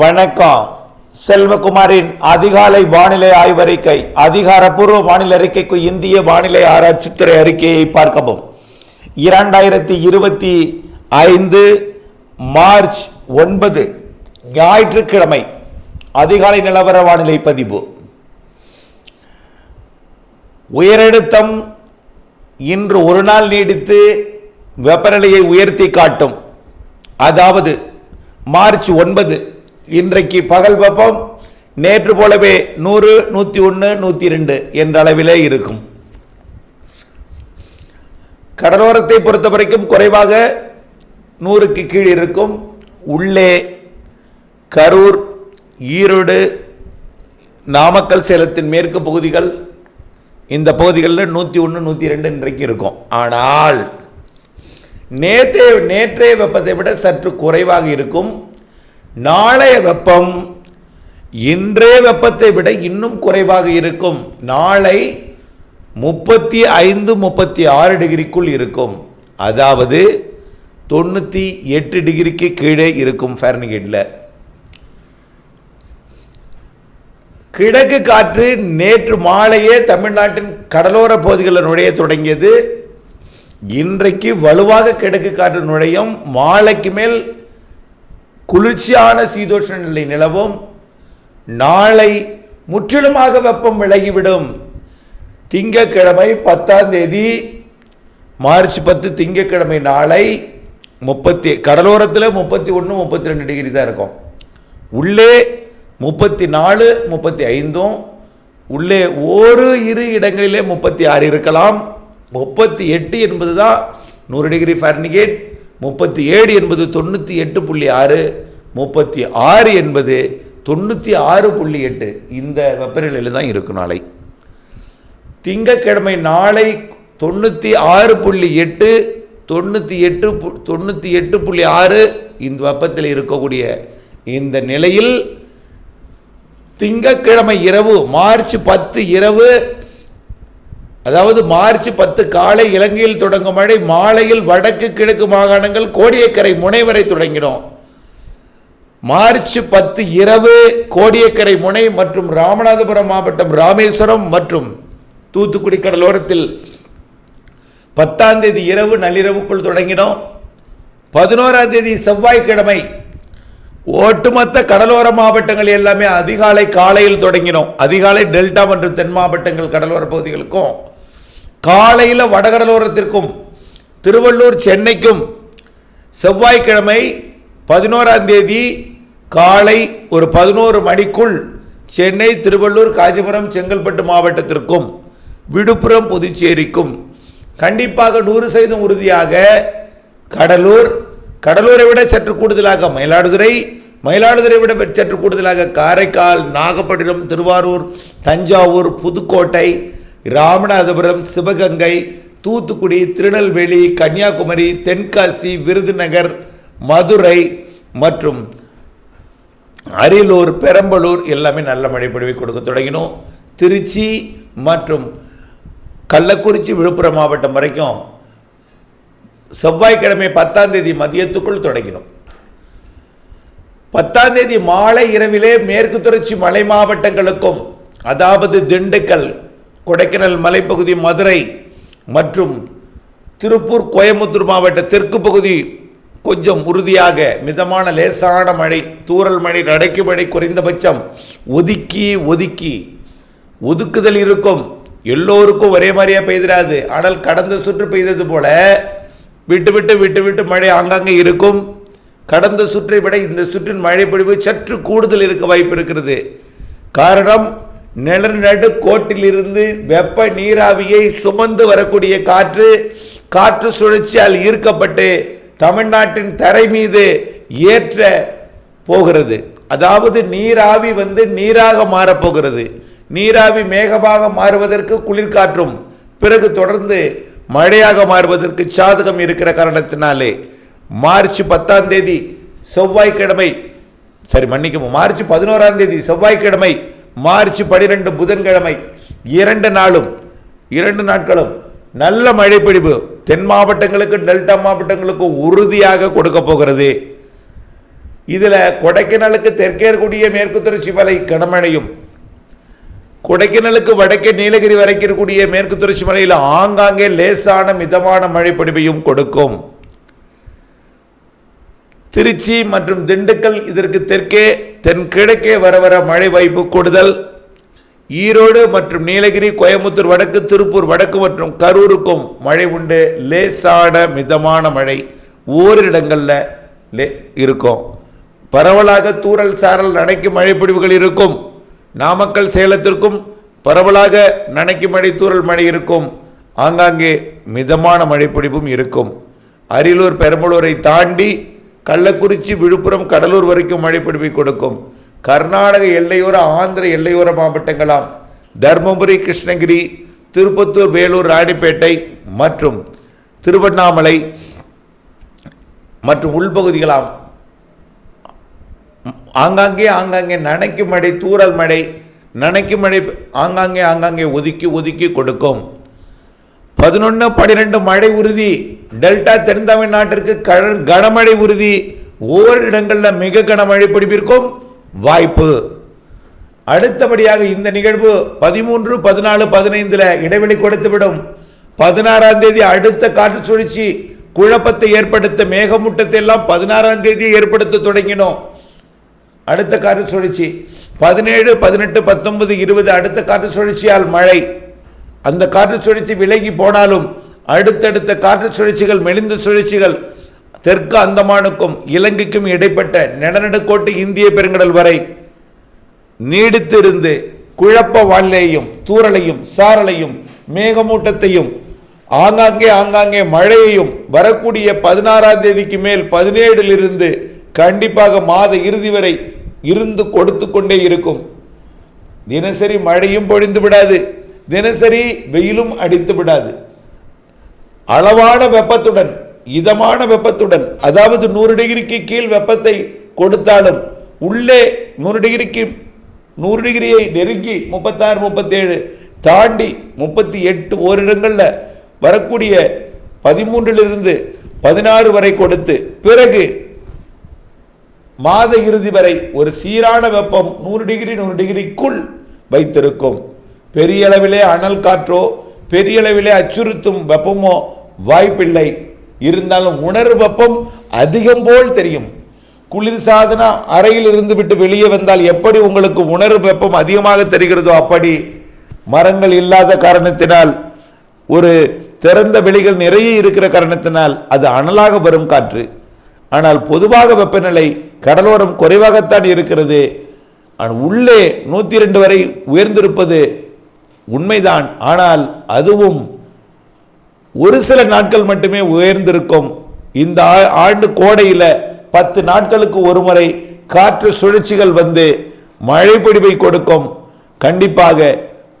வணக்கம். செல்வகுமாரின் அதிகாலை வானிலை ஆய்வறிக்கை அதிகாரப்பூர்வ வானிலை அறிக்கைக்கு இந்திய வானிலை ஆராய்ச்சித்துறை அறிக்கையை பார்க்கவும். இரண்டாயிரத்தி இருபத்தி ஐந்து மார்ச் ஒன்பது ஞாயிற்றுக்கிழமை அதிகாலை நிலவர வானிலை பதிவு. உயரழுத்தம் இன்று ஒரு நாள் நீடித்து வெப்பநிலையை உயர்த்தி காட்டும். அதாவது மார்ச் ஒன்பது இன்றைக்கு பகல் வெப்பம் நேற்று போலவே நூறு நூற்றி ஒன்று நூற்றி ரெண்டு என்ற அளவிலே இருக்கும். கடலோரத்தை பொறுத்த வரைக்கும் குறைவாக நூறுக்கு கீழ் இருக்கும். உள்ளே கரூர் ஈரோடு நாமக்கல் சேலத்தின் மேற்கு பகுதிகள் இந்த பகுதிகளில் நூற்றி ஒன்று நூற்றி ரெண்டு இன்றைக்கு இருக்கும். ஆனால் நேற்றே நேற்றைய வெப்பத்தை விட சற்று குறைவாக இருக்கும். நாளைய வெப்பம் இன்றைய வெப்பத்தை விட இன்னும் குறைவாக இருக்கும். நாளை முப்பத்தி ஐந்து முப்பத்தி ஆறு டிகிரிக்குள் இருக்கும். அதாவது தொண்ணூற்றி எட்டு டிகிரிக்கு கீழே இருக்கும் ஃபேரன்கேட்டில் கிழக்கு காற்று நேற்று மாலையே தமிழ்நாட்டின் கடலோர பகுதிகளில் நுழைய தொடங்கியது. இன்றைக்கு வலுவாக கிழக்கு காற்று நுழையும். மாலைக்கு மேல் குளிர்ச்சியான சீதோஷ்ண நிலை நிலவும். நாளை முற்றிலுமாக வெப்பம் விலகிவிடும். திங்கக்கிழமை பத்தாம் தேதி மார்ச் பத்து திங்கக்கிழமை நாளை முப்பத்தி கடலோரத்தில் முப்பத்தி ஒன்று முப்பத்தி ரெண்டு டிகிரி தான் இருக்கும். உள்ளே முப்பத்தி நாலு முப்பத்தி ஐந்தும் உள்ளே ஒரு இரு இடங்களிலே முப்பத்தி ஆறு இருக்கலாம். முப்பத்தி எட்டு என்பது தான் நூறு டிகிரி ஃபர்னிகேட் முப்பத்தி ஏழு என்பது தொண்ணூற்றி எட்டு புள்ளி ஆறு முப்பத்தி ஆறு என்பது தொண்ணூற்றி ஆறு புள்ளி எட்டு. இந்த வெப்பநிலையில் தான் இருக்கும் நாளை. திங்கக்கிழமை நாளை தொண்ணூற்றி ஆறு புள்ளி எட்டு தொண்ணூற்றி எட்டு பு தொண்ணூற்றி எட்டு புள்ளி ஆறு இந்த வெப்பத்தில் இருக்கக்கூடிய இந்த நிலையில் திங்கக்கிழமை இரவு மார்ச் பத்து இரவு அதாவது மார்ச் பத்து காலை இலங்கையில் தொடங்கும் மழை மாலையில் வடக்கு கிழக்கு மாகாணங்கள் கோடியக்கரை முனை வரை தொடங்கினோம். மார்ச் பத்து இரவு கோடியக்கரை முனை மற்றும் ராமநாதபுரம் மாவட்டம் ராமேஸ்வரம் மற்றும் தூத்துக்குடி கடலோரத்தில் பத்தாம் தேதி இரவு நள்ளிரவுக்குள் தொடங்கினோம். பதினோராம் தேதி செவ்வாய்க்கிழமை ஒட்டுமொத்த கடலோர மாவட்டங்கள் எல்லாமே அதிகாலை காலையில் தொடங்கினோம். அதிகாலை டெல்டா மற்றும் தென் மாவட்டங்கள் கடலோர பகுதிகளுக்கும் காலையில் வடகடலோரத்திற்கும் திருவள்ளூர் சென்னைக்கும் செவ்வாய்க்கிழமை பதினோராம் தேதி காலை ஒரு பதினோரு மணிக்குள் சென்னை திருவள்ளூர் காஞ்சிபுரம் செங்கல்பட்டு மாவட்டத்திற்கும் விழுப்புரம் புதுச்சேரிக்கும் கண்டிப்பாக நூறு சதவீதம் உறுதியாக கடலூர் கடலூரை விட சற்று கூடுதலாக மயிலாடுதுறை மயிலாடுதுறை விட சற்று கூடுதலாக காரைக்கால் நாகப்பட்டினம் திருவாரூர் தஞ்சாவூர் புதுக்கோட்டை ராமநாதபுரம் சிவகங்கை தூத்துக்குடி திருநெல்வேலி கன்னியாகுமரி தென்காசி விருதுநகர் மதுரை மற்றும் அரியலூர் பெரம்பலூர் எல்லாமே நல்ல மழை பொழிவை கொடுக்க தொடங்கினோம். திருச்சி மற்றும் கள்ளக்குறிச்சி விழுப்புரம் மாவட்டம் வரைக்கும் செவ்வாய்க்கிழமை பத்தாம் தேதி மதியத்துக்குள் தொடங்கினோம். பத்தாம் தேதி மாலை இரவிலே மேற்கு தொடர்ச்சி மலை மாவட்டங்களுக்கும் அதாவது திண்டுக்கல் கொடைக்கானல் மலைப்பகுதி மதுரை மற்றும் திருப்பூர் கோயம்புத்தூர் மாவட்ட தெற்கு பகுதி கொஞ்சம் உறுதியாக மிதமான லேசான மழை தூரல் மழை நடைக்கு மழை குறைந்தபட்சம் ஒதுக்கி ஒதுக்கி ஒதுக்குதல் இருக்கும். எல்லோருக்கும் ஒரே மாதிரியாக பெய்திடாது ஆனால் கடந்த சுற்று பெய்தது போல விட்டு விட்டு விட்டு விட்டு மழை ஆங்காங்கே இருக்கும். கடந்த சுற்றை விட இந்த சுற்றின் மழை பொழிவு சற்று கூடுதல் இருக்க வாய்ப்பு இருக்கிறது. காரணம் நிலநடு கோட்டிலிருந்து வெப்ப நீராவியை சுமந்து வரக்கூடிய காற்று காற்று சுழற்சியால் ஈர்க்கப்பட்டு தமிழ்நாட்டின் தரை மீது ஏற்ற போகிறது. அதாவது நீராவி வந்து நீராக மாறப்போகிறது. நீராவி மேகமாக மாறுவதற்கு குளிர்காற்றும் பிறகு தொடர்ந்து மழையாக மாறுவதற்கு சாதகம் இருக்கிற காரணத்தினாலே மார்ச் பத்தாம் தேதி செவ்வாய்க்கிழமை சரி மன்னிக்கவும் மார்ச் பதினோராம் தேதி செவ்வாய்க்கிழமை மார்ச் பனிரெண்டு புதன்கிழமை இரண்டு நாளும் இரண்டு நாட்களும் நல்ல மழைப்பிடிப்பு தென் மாவட்டங்களுக்கு டெல்டா மாவட்டங்களுக்கும் உறுதியாக கொடுக்க போகிறது. இதில் கொடைக்கானலுக்கு தெற்கே இருக்கக்கூடிய மேற்கு தொடர்ச்சி மலை கனமழையும் கொடைக்கானலுக்கு வடக்கே நீலகிரி வரைக்கக்கூடிய மேற்கு தொடர்ச்சி மலையில் ஆங்காங்கே லேசான மிதமான மழை கொடுக்கும். திருச்சி மற்றும் திண்டுக்கல் இதற்கு தெற்கே தென்கிழக்கே வர வர மழை வாய்ப்பு கூடுதல். ஈரோடு மற்றும் நீலகிரி கோயம்புத்தூர் வடக்கு திருப்பூர் வடக்கு மற்றும் கரூருக்கும் மழை உண்டு. லேசான மிதமான மழை ஓரிடங்களில் லே இருக்கும். பரவலாக தூரல் சாரல் நனைக்கும் மழைப்பிடிவுகள் இருக்கும். நாமக்கல் சேலத்திற்கும் பரவலாக நனைக்கும் மழை தூரல் மழை இருக்கும். ஆங்காங்கே மிதமான மழைப்பிடிப்பும் இருக்கும். அரியலூர் பெரம்பலூரை தாண்டி கள்ளக்குறிச்சி விழுப்புரம் கடலூர் வரைக்கும் மழைப்பொழிவை கொடுக்கும். கர்நாடக எல்லையோர ஆந்திர எல்லையோர மாவட்டங்களாம் தர்மபுரி கிருஷ்ணகிரி திருப்பத்தூர் வேலூர் ராணிப்பேட்டை மற்றும் திருவண்ணாமலை மற்றும் உள்பகுதிகளாம். ஆங்காங்கே ஆங்காங்கே நனைக்கும் மழை தூரல் மழை நனைக்கும் மழை ஆங்காங்கே ஆங்காங்கே ஒதுக்கி ஒதுக்கி கொடுக்கும். பதினொன்று பன்னிரெண்டு மழை உறுதி. டெல்டா தென் தமிழ்நாட்டிற்கு கனமழை உறுதி. ஓரிடங்களில் மிக கனமழை பிடிப்பிற்கும் வாய்ப்பு. அடுத்தபடியாக இந்த நிகழ்வு பதிமூன்று பதினாலு பதினைந்தில் இடைவெளி கொடுத்துவிடும். பதினாறாம் தேதி அடுத்த காற்று சுழற்சி குழப்பத்தை ஏற்படுத்த மேகமூட்டத்தை எல்லாம் பதினாறாம் தேதி ஏற்படுத்த தொடங்கினோம். அடுத்த காற்று சுழற்சி பதினேழு பதினெட்டு பத்தொன்பது இருபது அடுத்த காற்று சுழற்சியால் மழை. அந்த காற்று சுழற்சி விலகி போனாலும் அடுத்தடுத்த காற்று சுழற்சிகள் மெலிந்த சுழற்சிகள் தெற்கு அந்தமானுக்கும் இலங்கைக்கும் இடைப்பட்ட நிலநடுக்கோட்டு இந்திய பெருங்கடல் வரை நீடித்திருந்து குழப்ப வானிலையும் தூரலையும் சாரலையும் மேகமூட்டத்தையும் ஆங்காங்கே ஆங்காங்கே மழையையும் வரக்கூடிய பதினாறாம் தேதிக்கு மேல் பதினேழிலிருந்து கண்டிப்பாக மாத இறுதி வரை இருந்து கொடுத்து கொண்டே இருக்கும். தினசரி மழையும் பொழிந்து விடாது. தினசரி வெயிலும் அடித்து விடாது. அளவான வெப்பத்துடன் இதமான வெப்பத்துடன் அதாவது நூறு டிகிரிக்கு கீழ் வெப்பத்தை கொடுத்தாலும் உள்ளே நூறு டிகிரிக்கு நூறு டிகிரியை நெருங்கி முப்பத்தாறு முப்பத்தேழு தாண்டி முப்பத்தி எட்டு ஓரிடங்களில் வரக்கூடிய பதிமூன்றிலிருந்து பதினாறு வரை கொடுத்து பிறகு மாத இறுதி வரை ஒரு சீரான வெப்பம் நூறு டிகிரி நூறு டிகிரிக்குள் வைத்திருக்கும். பெரிய அளவிலே அனல் காற்றோ பெரிய அளவிலே அச்சுறுத்தும் வெப்பமோ வாய்ப்பில்லை. இருந்தாலும் உணர்வு வெப்பம் அதிகம் போல் தெரியும். குளிர்சாதன அறையில் இருந்து விட்டு வெளியே வந்தால் எப்படி உங்களுக்கு உணர்வு வெப்பம் அதிகமாக தெரிகிறதோ அப்படி. மரங்கள் இல்லாத காரணத்தினால் ஒரு திறந்த வெளிகள் நிறைய இருக்கிற காரணத்தினால் அது அனலாக வரும் காற்று. ஆனால் பொதுவாக வெப்பநிலை கடலோரம் குறைவாகத்தான் இருக்கிறது. ஆனால் உள்ளே நூற்றி ரெண்டு வரை உயர்ந்திருப்பது உண்மைதான். ஆனால் அதுவும் ஒரு சில நாட்கள் மட்டுமே உயர்ந்திருக்கும். இந்த ஆ- ஆண்டு கோடையில் பத்து நாட்களுக்கு ஒரு முறை காற்று சுழற்சிகள் வந்து மழை பிடிப்பை கொடுக்கும். கண்டிப்பாக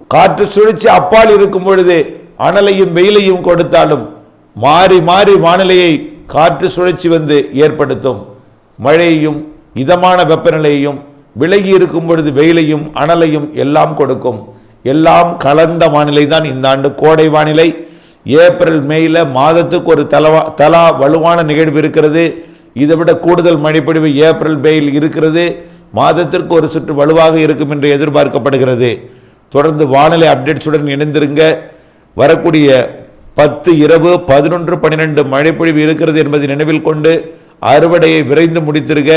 காற்று சுழற்சி அப்பால் இருக்கும் பொழுது அனலையும் வெயிலையும் கொடுத்தாலும் மாறி மாறி வானிலையை காற்று சுழற்சி வந்து ஏற்படுத்தும். மழையையும் இதமான வெப்பநிலையையும் விலகி இருக்கும் பொழுது வெயிலையும் அனலையும் எல்லாம் கொடுக்கும். எல்லாம் கலந்த வானிலை தான் இந்த ஆண்டு கோடை வானிலை. ஏப்ரல் மேயில் மாதத்துக்கு ஒரு தலவா தலா வலுவான நிகழ்வு இருக்கிறது. இதை விட கூடுதல் மழைப்பொழிவு ஏப்ரல் மேயில் இருக்கிறது. மாதத்திற்கு ஒரு சுற்று வலுவாக இருக்கும் என்று எதிர்பார்க்கப்படுகிறது. தொடர்ந்து வானிலை அப்டேட்ஸுடன் இணைந்திருங்க. வரக்கூடிய பத்து இரவு பதினொன்று பன்னிரெண்டு மழைப்பொழிவு இருக்கிறது என்பதை நினைவில் கொண்டு அறுவடையை விரைந்து முடித்திருக்க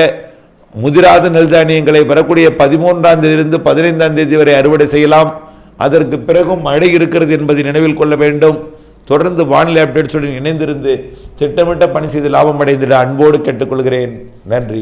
முதிராத நெல் தானியங்களை வரக்கூடிய பதிமூன்றாம் தேதியிலிருந்து பதினைந்தாம் தேதி வரை அறுவடை செய்யலாம். அதற்கு பிறகும் மழை இருக்கிறது என்பதை நினைவில் கொள்ள வேண்டும். தொடர்ந்து வானிலை அப்டேட்ஸுடன் இணைந்திருந்து திட்டமிட்ட பணி செய்து லாபம் அடைந்திட அன்போடு கேட்டுக்கொள்கிறேன். நன்றி.